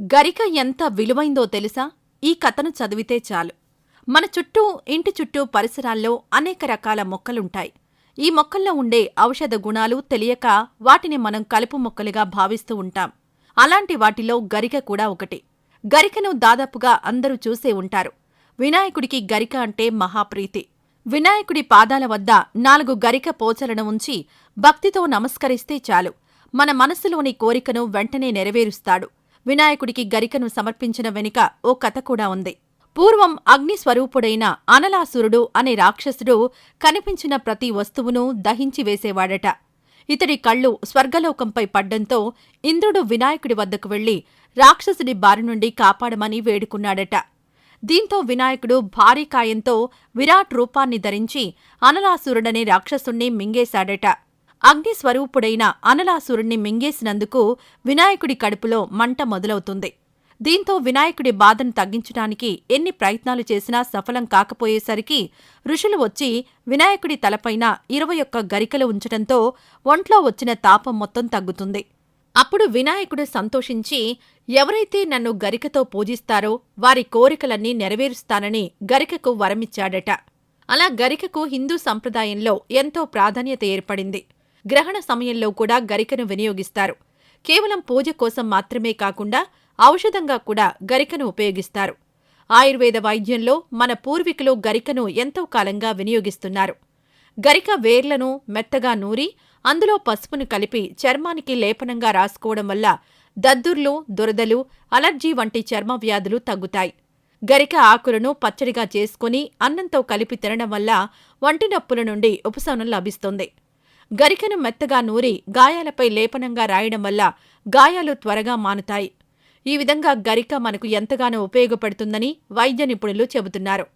గరిక ఎంత విలువైందో తెలుసా? ఈ కథను చదివితే చాలు. మన చుట్టూ ఇంటి చుట్టూ పరిసరాల్లో అనేక రకాల మొక్కలుంటాయి. ఈ మొక్కల్లో ఉండే ఔషధ గుణాలు తెలియక వాటిని మనం కలుపు మొక్కలుగా భావిస్తూ ఉంటాం. అలాంటి వాటిలో గరిక కూడా ఒకటి. గరికను దాదాపుగా అందరూ చూసే ఉంటారు. వినాయకుడికి గరిక అంటే మహాప్రీతి. వినాయకుడి పాదాల వద్ద నాలుగు గరిక పోచలను ఉంచి భక్తితో నమస్కరిస్తే చాలు. మన మనసులోని కోరికను వెంటనే నెరవేరుస్తాడు. వినాయకుడికి గరికను సమర్పించిన వెనుక ఓ కథ కూడా ఉంది. పూర్వం అగ్నిస్వరూపుడైన అనలాసురుడు అనే రాక్షసుడు కనిపించిన ప్రతి వస్తువును దహించి వేసేవాడట. ఇతడి కళ్ళు స్వర్గలోకంపై పడ్డంతో ఇంద్రుడు వినాయకుడి వద్దకు వెళ్ళి రాక్షసుడి బారి నుండి కాపాడమని వేడుకున్నాడట. దీంతో వినాయకుడు భారీ కాయంతో విరాట్ రూపాన్ని ధరించి అనలాసురుడనే రాక్షసుణ్ణి మింగేశాడట. అగ్నిస్వరూపుడైన అనలాసురుణ్ణి మింగేసినందుకు వినాయకుడి కడుపులో మంట మొదలవుతుంది. దీంతో వినాయకుడి బాధను తగ్గించడానికి ఎన్ని ప్రయత్నాలు చేసినా సఫలం కాకపోయేసరికి ఋషులు వచ్చి వినాయకుడి తలపైన ఇరవై ఒక్క గరికలు ఉంచటంతో ఒంట్లో వచ్చిన తాపం మొత్తం తగ్గుతుంది. అప్పుడు వినాయకుడు సంతోషించి ఎవరైతే నన్ను గరికతో పూజిస్తారో వారి కోరికలన్నీ నెరవేరుస్తానని గరికకు వరమిచ్చాడట. అలా గరికకు హిందూ సంప్రదాయంలో ఎంతో ప్రాధాన్యత ఏర్పడింది. గ్రహణ సమయంలో కూడా గరికను వినియోగిస్తారు. కేవలం పూజ కోసం మాత్రమే కాకుండా ఔషధంగా కూడా గరికను ఉపయోగిస్తారు. ఆయుర్వేద వైద్యంలో మన పూర్వీకులు గరికను ఎంతో కాలంగా వినియోగిస్తున్నారు. గరిక వేర్లను మెత్తగా నూరి అందులో పసుపును కలిపి చర్మానికి లేపనంగా రాసుకోవడం వల్ల దద్దుర్లు దురదలు అలర్జీ వంటి చర్మ వ్యాధులు తగ్గుతాయి. గరిక ఆకులను పచ్చడిగా చేసుకుని అన్నంతో కలిపి తినడం వల్ల వంటి నొప్పుల నుండి ఉపశమనం లభిస్తుంది. గరికను మెత్తగా నూరి గాయాలపై లేపనంగా రాయడం వల్ల గాయాలు త్వరగా మానుతాయి. ఈ విధంగా గరిక మనకు ఎంతగానో ఉపయోగపడుతుందని వైద్య నిపుణులు చెబుతున్నారు.